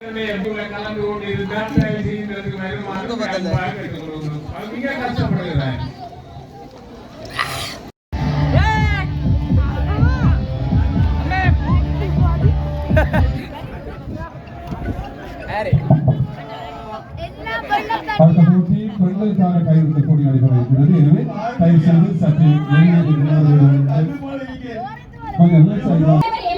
கலந்து வருமாறு அன்பாக கேட்டுக்கொள்கிறோம். அது மிக கஷ்டப்படுகிறேன் அடுத்த போட்டி பெண்களுக்கான கைவிட்ட போட்டி நடைபெற இருக்கிறது. எனவே தயவு செய்து சற்று கொஞ்சம் விவசாயிகள்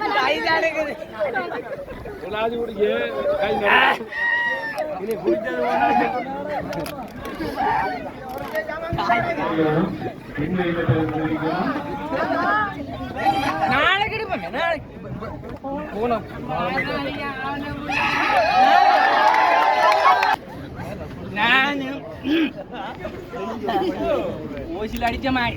भाई जाने के गुलाब उड़ गए भाई ना इन्हें भूल जाओ നാളെ കിടപ്പേ നാളെ പോണം ഞാനും ഓശിലടിച്ച മായി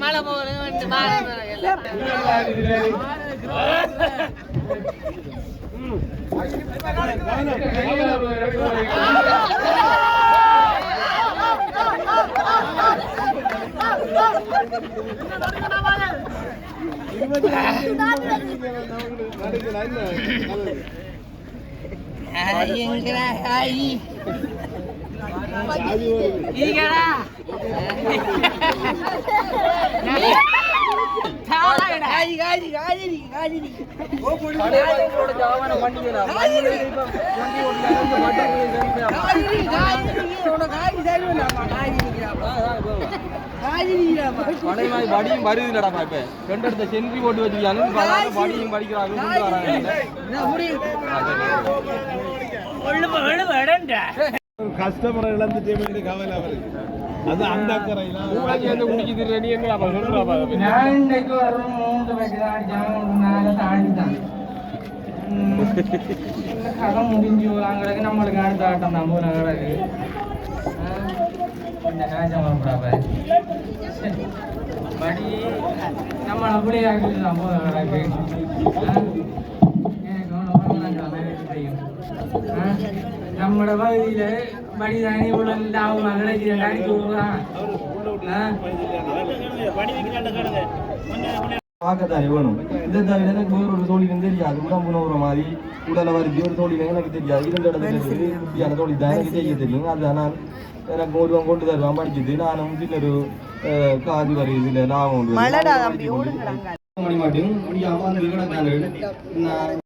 மழை போகுது மழை இல்லைல்ல, இதுல கையில வடியும் வருதுலடா இப்ப. ரெண்டு சென்றி போட்டு வச்சிருக்காங்க வடியும் படிக்கிறாங்க வராங்க. கஸ்டமரை இழந்துட்டே வேண்டிய கவலை அவருக்கு அது அந்த அக்கறையில் அந்த குடிக்கு திருநி என்ன அப்ப? சொல்றாப்பா நாளைக்கு வரும் மூன்று வைக்கிறாடி ஜாமான் மேலே தாண்டி தான் கதை முடிஞ்சு விளாங்கிறதுக்கு நம்மளுக்கு அடுத்த ஆட்டம் நம்ம நகரக்கு படி நம்ம அப்படியே ஆகிட்டு நம்ம நகரக்கு எனக்கு ஒன்று நாங்கள் அமைச்சு செய்யும் ஆ? நம்மட பகுதியில படிதானே உடல் அவங்க அகலஜி ரெண்டாயிரத்தி விடுறான் பார்க்கத்தான் வேணும் இதை தவிர எனக்கு வேற ஒரு தோழி தெரியாது உடம்பு நோற மாதிரி உடலை வருது ஒரு தோழி எனக்கு தெரியாது இருந்த இடத்துல குட்டியான தோழி தான் எனக்கு தெரிய தெரியும் அது எனக்கு ஒருவன் கொண்டு தருவான் படிச்சது நான் வந்து காது வரை இதில் லாபம் மணி மாட்டும் முடியாமல் அந்த